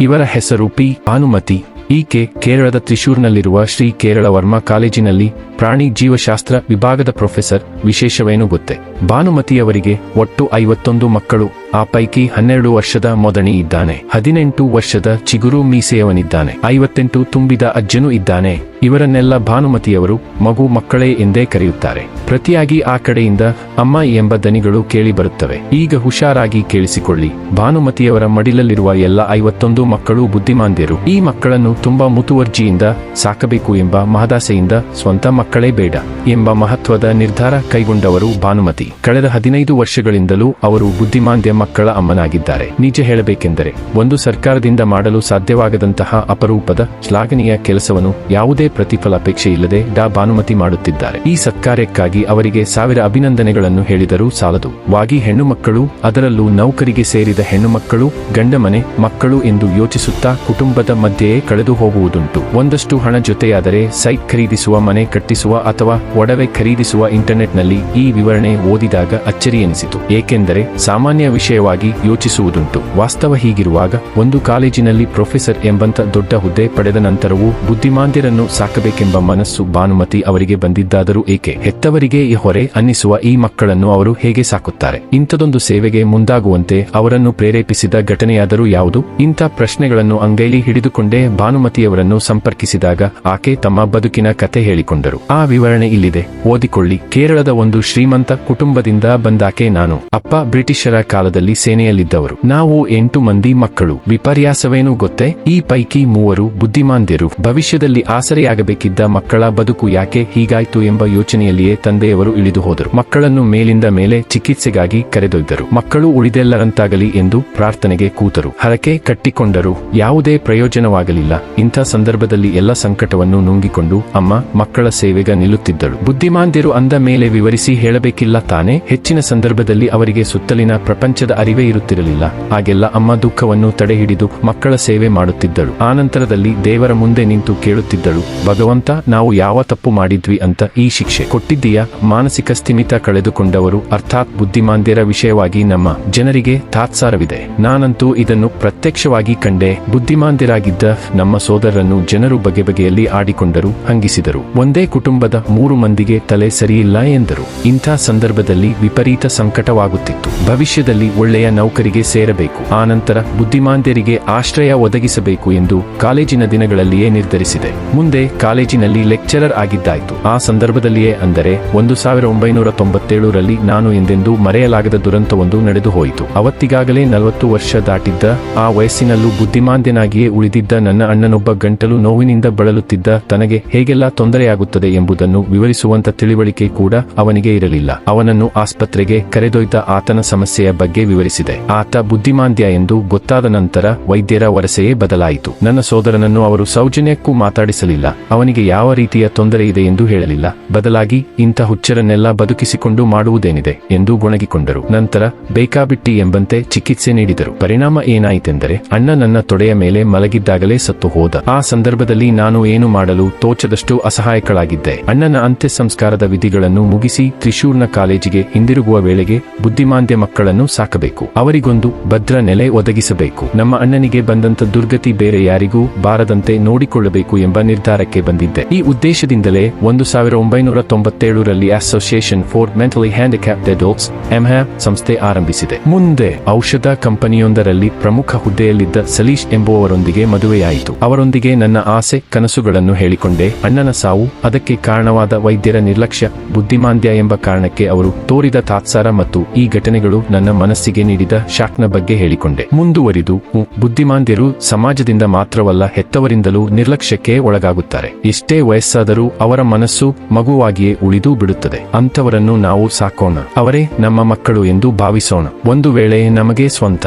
ಇವರ ಹೆಸರು ಪಿ. ಭಾನುಮತಿ. ಈಕೆ ಕೇರಳದ ತ್ರಿಶೂರ್ನಲ್ಲಿರುವ ಶ್ರೀ ಕೇರಳ ವರ್ಮಾ ಕಾಲೇಜಿನಲ್ಲಿ ಪ್ರಾಣಿ ಜೀವಶಾಸ್ತ್ರ ವಿಭಾಗದ ಪ್ರೊಫೆಸರ್ ವಿಶೇಷವೇನು ಗೊತ್ತೆ ಭಾನುಮತಿಯವರಿಗೆ ಒಟ್ಟು ಐವತ್ತೊಂದು ಮಕ್ಕಳು, ಆ ಪೈಕಿ ಹನ್ನೆರಡು ವರ್ಷದ ಮೊದಣಿ ಇದ್ದಾನೆ. ಹದಿನೆಂಟು ವರ್ಷದ ಚಿಗುರು ಮೀಸೆಯವನಿದ್ದಾನೆ. ಐವತ್ತೆಂಟು ತುಂಬಿದ ಅಜ್ಜನು ಇದ್ದಾನೆ. ಇವರನ್ನೆಲ್ಲ ಭಾನುಮತಿಯವರು ಮಗು ಮಕ್ಕಳೇ ಎಂದೇ ಕರೆಯುತ್ತಾರೆ. ಪ್ರತಿಯಾಗಿ ಆ ಕಡೆಯಿಂದ ಅಮ್ಮ ಎಂಬ ದನಿಗಳು ಕೇಳಿ ಬರುತ್ತವೆ. ಈಗ ಹುಷಾರಾಗಿ ಕೇಳಿಸಿಕೊಳ್ಳಿ. ಭಾನುಮತಿಯವರ ಮಡಿಲಲ್ಲಿರುವ ಎಲ್ಲ ಐವತ್ತೊಂದು ಮಕ್ಕಳು ಬುದ್ಧಿಮಾಂದ್ಯರು. ಈ ಮಕ್ಕಳನ್ನು ತುಂಬಾ ಮುತುವರ್ಜಿಯಿಂದ ಸಾಕಬೇಕು ಎಂಬ ಮಹದಾಸೆಯಿಂದ ಸ್ವಂತ ಬೇಡ ಎಂಬ ಮಹತ್ವದ ನಿರ್ಧಾರ ಕೈಗೊಂಡವರು ಭಾನುಮತಿ. ಕಳೆದ ಹದಿನೈದು ವರ್ಷಗಳಿಂದಲೂ ಅವರು ಬುದ್ಧಿಮಾಂದ್ಯ ಮಕ್ಕಳ ಅಮ್ಮನಾಗಿದ್ದಾರೆ. ನಿಜ ಹೇಳಬೇಕೆಂದರೆ ಒಂದು ಸರ್ಕಾರದಿಂದ ಮಾಡಲು ಸಾಧ್ಯವಾಗದಂತಹ ಅಪರೂಪದ ಶ್ಲಾಘನೀಯ ಕೆಲಸವನ್ನು ಯಾವುದೇ ಪ್ರತಿಫಲ ಇಲ್ಲದೆ ಡಾ. ಭಾನುಮತಿ ಮಾಡುತ್ತಿದ್ದಾರೆ. ಈ ಸತ್ಕಾರ್ಯಕ್ಕಾಗಿ ಅವರಿಗೆ ಸಾವಿರ ಅಭಿನಂದನೆಗಳನ್ನು ಹೇಳಿದರೂ ಸಾಲದು. ವಾಗಿ ಹೆಣ್ಣು ಮಕ್ಕಳು ಅದರಲ್ಲೂ ನೌಕರಿಗೆ ಸೇರಿದ ಹೆಣ್ಣು ಮಕ್ಕಳು ಗಂಡ ಮನೆ ಮಕ್ಕಳು ಎಂದು ಯೋಚಿಸುತ್ತಾ ಕುಟುಂಬದ ಮಧ್ಯೆಯೇ ಕಳೆದು ಹೋಗುವುದುಂಟು. ಒಂದಷ್ಟು ಹಣ ಜೊತೆಯಾದರೆ ಸೈಟ್ ಖರೀದಿಸುವ ಮನೆ ಕಟ್ಟಿಸುವ ಅಥವಾ ಒಡವೆ ಖರೀದಿಸುವ ಇಂಟರ್ನೆಟ್ನಲ್ಲಿ ಈ ವಿವರಣೆ ಓದಿದಾಗ ಅಚ್ಚರಿ ಎನಿಸಿತು ಏಕೆಂದರೆ ಸಾಮಾನ್ಯ ವಿಷಯವಾಗಿ ಯೋಚಿಸುವುದುಂಟು. ವಾಸ್ತವ ಹೀಗಿರುವಾಗ ಒಂದು ಕಾಲೇಜಿನಲ್ಲಿ ಪ್ರೊಫೆಸರ್ ಎಂಬಂತ ದೊಡ್ಡ ಹುದ್ದೆ ಪಡೆದ ನಂತರವೂ ಬುದ್ಧಿಮಾಂದ್ಯರನ್ನು ಸಾಕಬೇಕೆಂಬ ಮನಸ್ಸು ಭಾನುಮತಿ ಅವರಿಗೆ ಬಂದಿದ್ದಾದರೂ ಏಕೆ? ಹೆತ್ತವರಿಗೆ ಈ ಹೊರೆ ಅನ್ನಿಸುವ ಈ ಮಕ್ಕಳನ್ನು ಅವರು ಹೇಗೆ ಸಾಕುತ್ತಾರೆ? ಇಂಥದೊಂದು ಸೇವೆಗೆ ಮುಂದಾಗುವಂತೆ ಅವರನ್ನು ಪ್ರೇರೇಪಿಸಿದ ಘಟನೆಯಾದರೂ ಯಾವುದು? ಇಂಥ ಪ್ರಶ್ನೆಗಳನ್ನು ಅಂಗೈಲಿ ಹಿಡಿದುಕೊಂಡೇ ಭಾನುಮತಿಯವರನ್ನು ಸಂಪರ್ಕಿಸಿದಾಗ ಆಕೆ ತಮ್ಮ ಬದುಕಿನ ಕತೆ ಹೇಳಿಕೊಂಡರು. ಆ ವಿವರಣೆ ಇಲ್ಲಿದೆ. ಓದಿಕೊಳ್ಳಿ. ಕೇರಳದ ಒಂದು ಶ್ರೀಮಂತ ಕುಟುಂಬದಿಂದ ಬಂದಾಕೆ ನಾನು. ಅಪ್ಪ ಬ್ರಿಟಿಷರ ಕಾಲದಲ್ಲಿ ಸೇನೆಯಲ್ಲಿದ್ದವರು. ನಾವು ಎಂಟು ಮಂದಿ ಮಕ್ಕಳು. ವಿಪರ್ಯಾಸವೇನೂ ಗೊತ್ತೇ? ಈ ಪೈಕಿ ಮೂವರು ಬುದ್ಧಿಮಾಂದ್ಯರು. ಭವಿಷ್ಯದಲ್ಲಿ ಆಸರೆಯಾಗಬೇಕಿದ್ದ ಮಕ್ಕಳ ಬದುಕು ಯಾಕೆ ಹೀಗಾಯ್ತು ಎಂಬ ಯೋಚನೆಯಲ್ಲಿಯೇ ತಂದೆಯವರು ಇಳಿದು ಹೋದರು. ಮಕ್ಕಳನ್ನು ಮೇಲಿಂದ ಮೇಲೆ ಚಿಕಿತ್ಸೆಗಾಗಿ ಕರೆದೊಯ್ದರು. ಮಕ್ಕಳು ಉಳಿದೆಲ್ಲರಂತಾಗಲಿ ಎಂದು ಪ್ರಾರ್ಥನೆಗೆ ಕೂತರು. ಹರಕೆ ಕಟ್ಟಿಕೊಂಡರು. ಯಾವುದೇ ಪ್ರಯೋಜನವಾಗಲಿಲ್ಲ. ಇಂಥ ಸಂದರ್ಭದಲ್ಲಿ ಎಲ್ಲ ಸಂಕಟವನ್ನು ನುಂಗಿಕೊಂಡು, ಅಮ್ಮ, ಮಕ್ಕಳ ಸೇವೆಗ ನಿಲ್ಲುತ್ತಿದ್ದಳು. ಬುದ್ಧಿಮಾಂದ್ಯರು ಅಂದ ಮೇಲೆ ವಿವರಿಸಿ ಹೇಳಬೇಕಿಲ್ಲ ತಾನೆ, ಹೆಚ್ಚಿನ ಸಂದರ್ಭದಲ್ಲಿ ಅವರಿಗೆ ಸುತ್ತಲಿನ ಪ್ರಪಂಚದ ಅರಿವೇ ಇರುತ್ತಿರಲಿಲ್ಲ. ಹಾಗೆಲ್ಲ ಅಮ್ಮ ದುಃಖವನ್ನು ತಡೆಹಿಡಿದು ಮಕ್ಕಳ ಸೇವೆ ಮಾಡುತ್ತಿದ್ದಳು. ಆನಂತರದಲ್ಲಿ ದೇವರ ಮುಂದೆ ನಿಂತು ಕೇಳುತ್ತಿದ್ದಳು, ಭಗವಂತ, ನಾವು ಯಾವ ತಪ್ಪು ಮಾಡಿದ್ವಿ ಅಂತ ಈ ಶಿಕ್ಷೆ ಕೊಟ್ಟಿದ್ದೀಯಾ? ಮಾನಸಿಕ ಸ್ಥಿಮಿತ ಕಳೆದುಕೊಂಡವರು ಅರ್ಥಾತ್ ಬುದ್ಧಿಮಾಂದ್ಯರ ವಿಷಯವಾಗಿ ನಮ್ಮ ಜನರಿಗೆ ತಾತ್ಸಾರವಿದೆ. ನಾನಂತೂ ಇದನ್ನು ಪ್ರತ್ಯಕ್ಷವಾಗಿ ಕಂಡೆ ಬುದ್ಧಿಮಾಂದ್ಯರಾಗಿದ್ದ ನಮ್ಮ ಸೋದರರನ್ನು ಜನರು ಬಗೆ ಬಗೆಯಲ್ಲಿ ಆಡಿಕೊಂಡರು, ಹಂಗಿಸಿದರು. ಒಂದೇ ಕುಟುಂಬದ ಮೂರು ಮಂದಿಗೆ ತಲೆ ಸರಿಯಿಲ್ಲ ಎಂದರು. ಇಂಥ ಸಂದರ್ಭದಲ್ಲಿ ವಿಪರೀತ ಸಂಕಟವಾಗುತ್ತಿತ್ತು. ಭವಿಷ್ಯದಲ್ಲಿ ಒಳ್ಳೆಯ ನೌಕರಿಗೆ ಸೇರಬೇಕು. ಆನಂತರ ಬುದ್ಧಿಮಾಂದ್ಯರಿಗೆ ಆಶ್ರಯ ಒದಗಿಸಬೇಕು ಎಂದು ಕಾಲೇಜಿನ ದಿನಗಳಲ್ಲಿಯೇ ನಿರ್ಧರಿಸಿದೆ. ಮುಂದೆ ಕಾಲೇಜಿನಲ್ಲಿ ಲೆಕ್ಚರರ್ ಆಗಿದ್ದಾಯಿತು. ಆ ಸಂದರ್ಭದಲ್ಲಿಯೇ ಅಂದರೆ ಒಂದು ಸಾವಿರ ಒಂಬೈನೂರ ತೊಂಬತ್ತೇಳರಲ್ಲಿ ನಾನು ಎಂದೆಂದೂ ಮರೆಯಲಾಗದ ದುರಂತವೊಂದು ನಡೆದು ಹೋಯಿತು ಅವತ್ತಿಗಾಗಲೇ ನಲವತ್ತು ವರ್ಷ ದಾಟಿದ್ದ ಆ ವಯಸ್ಸಿನಲ್ಲೂ ಬುದ್ಧಿಮಾಂದ್ಯನಾಗಿಯೇ ಉಳಿದಿದ್ದ ನನ್ನ ಅಣ್ಣನೊಬ್ಬ ಗಂಟಲು ನೋವಿನಿಂದ ಬಳಲುತ್ತಿದ್ದ ತನಗೆ ಹೇಗೆಲ್ಲ ತೊಂದರೆಯಾಗುತ್ತದೆ ಎಂಬುದನ್ನು ವಿವರಿಸುವಂತ ತಿಳಿವಳಿಕೆ ಕೂಡ ಅವನಿಗೆ ಇರಲಿಲ್ಲ. ಅವನನ್ನು ಆಸ್ಪತ್ರೆಗೆ ಕರೆದೊಯ್ದ ಆತನ ಸಮಸ್ಯೆಯ ಬಗ್ಗೆ ವಿವರಿಸಿದೆ. ಆತ ಬುದ್ಧಿಮಾಂದ್ಯ ಎಂದು ಗೊತ್ತಾದ ನಂತರ ವೈದ್ಯರ ವರಸೆಯೇ ಬದಲಾಯಿತು. ನನ್ನ ಸೋದರನನ್ನು ಅವರು ಸೌಜನ್ಯಕ್ಕೂ ಮಾತಾಡಿಸಲಿಲ್ಲ. ಅವನಿಗೆ ಯಾವ ರೀತಿಯ ತೊಂದರೆ ಇದೆ ಎಂದು ಹೇಳಲಿಲ್ಲ. ಬದಲಾಗಿ ಇಂಥ ಹುಚ್ಚರನ್ನೆಲ್ಲ ಬದುಕಿಸಿಕೊಂಡು ಮಾಡುವುದೇನಿದೆ ಎಂದು ಗೊಣಗಿಕೊಂಡರು. ನಂತರ ಬೇಕಾಬಿಟ್ಟಿ ಎಂಬಂತೆ ಚಿಕಿತ್ಸೆ ನೀಡಿದರು. ಪರಿಣಾಮ ಏನಾಯಿತೆಂದರೆ ಅಣ್ಣ ನನ್ನ ತೊಡೆಯ ಮೇಲೆ ಮಲಗಿದ್ದಾಗಲೇ ಸತ್ತು ಹೋದ. ಆ ಸಂದರ್ಭದಲ್ಲಿ ನಾನು ಏನು ಮಾಡಲು ತೋಚದಷ್ಟು ಅಸಹಾಯಕಳಾಗಿದ್ದೆ. ಅಣ್ಣನ ಅಂತ್ಯ ಸಂಸ್ಕಾರದ ವಿಧಿಗಳನ್ನು ಮುಗಿಸಿ ತ್ರಿಶೂರ್ನ ಕಾಲೇಜಿಗೆ ಹಿಂದಿರುಗುವ ವೇಳೆಗೆ ಬುದ್ಧಿಮಾಂದ್ಯ ಮಕ್ಕಳನ್ನು ಸಾಕಬೇಕು. ಅವರಿಗೊಂದು ಭದ್ರ ನೆಲೆ ಒದಗಿಸಬೇಕು. ನಮ್ಮ ಅಣ್ಣನಿಗೆ ಬಂದಂತ ದುರ್ಗತಿ ಬೇರೆ ಯಾರಿಗೂ ಬಾರದಂತೆ ನೋಡಿಕೊಳ್ಳಬೇಕು ಎಂಬ ನಿರ್ಧಾರಕ್ಕೆ ಬಂದಿದ್ದೆ. ಈ ಉದ್ದೇಶದಿಂದಲೇ ಒಂದು ಸಾವಿರ ಒಂಬೈನೂರ ತೊಂಬತ್ತೇಳರಲ್ಲಿ association for mentally handicapped adults MHAP ಸಂಸ್ಥೆ ಆರಂಭಿಸಿದೆ. ಮುಂದೆ ಔಷಧ ಕಂಪನಿಯೊಂದರಲ್ಲಿ ಪ್ರಮುಖ ಹುದ್ದೆಯಲ್ಲಿದ್ದ ಸಲೀಶ್ ಎಂಬುವವರೊಂದಿಗೆ ಮದುವೆಯಾಯಿತು. ಅವರೊಂದಿಗೆ ನನ್ನ ಆಸೆ ಕನಸುಗಳನ್ನು ಹೇಳಿಕೊಂಡೆ. ಅಣ್ಣನ ಸಾವು ಅದಕ್ಕೆ ಕಾರಣವಾದ ವೈದ್ಯರ ನಿರ್ಲಕ್ಷ್ಯ, ಬುದ್ಧಿಮಾಂದ್ಯ ಎಂಬ ಕಾರಣಕ್ಕೆ ಅವರು ತೋರಿದ ತಾತ್ಸಾರ ಮತ್ತು ಈ ಘಟನೆಗಳು ನನ್ನ ಮನಸ್ಸಿಗೆ ನೀಡಿದ ಶಾಕ್ನ ಬಗ್ಗೆ ಹೇಳಿಕೊಂಡೆ. ಮುಂದುವರಿದು ಬುದ್ಧಿಮಾಂದ್ಯರು ಸಮಾಜದಿಂದ ಮಾತ್ರವಲ್ಲ ಹೆತ್ತವರಿಂದಲೂ ನಿರ್ಲಕ್ಷ್ಯಕ್ಕೆ ಒಳಗಾಗುತ್ತಾರೆ. ಎಷ್ಟೇ ವಯಸ್ಸಾದರೂ ಅವರ ಮನಸ್ಸು ಮಗುವಾಗಿಯೇ ಉಳಿದು ಬಿಡುತ್ತದೆ. ಅಂಥವರನ್ನು ನಾವು ಸಾಕೋಣ. ಅವರೇ ನಮ್ಮ ಮಕ್ಕಳು ಎಂದು ಭಾವಿಸೋಣ. ಒಂದು ವೇಳೆ ನಮಗೆ ಸ್ವಂತ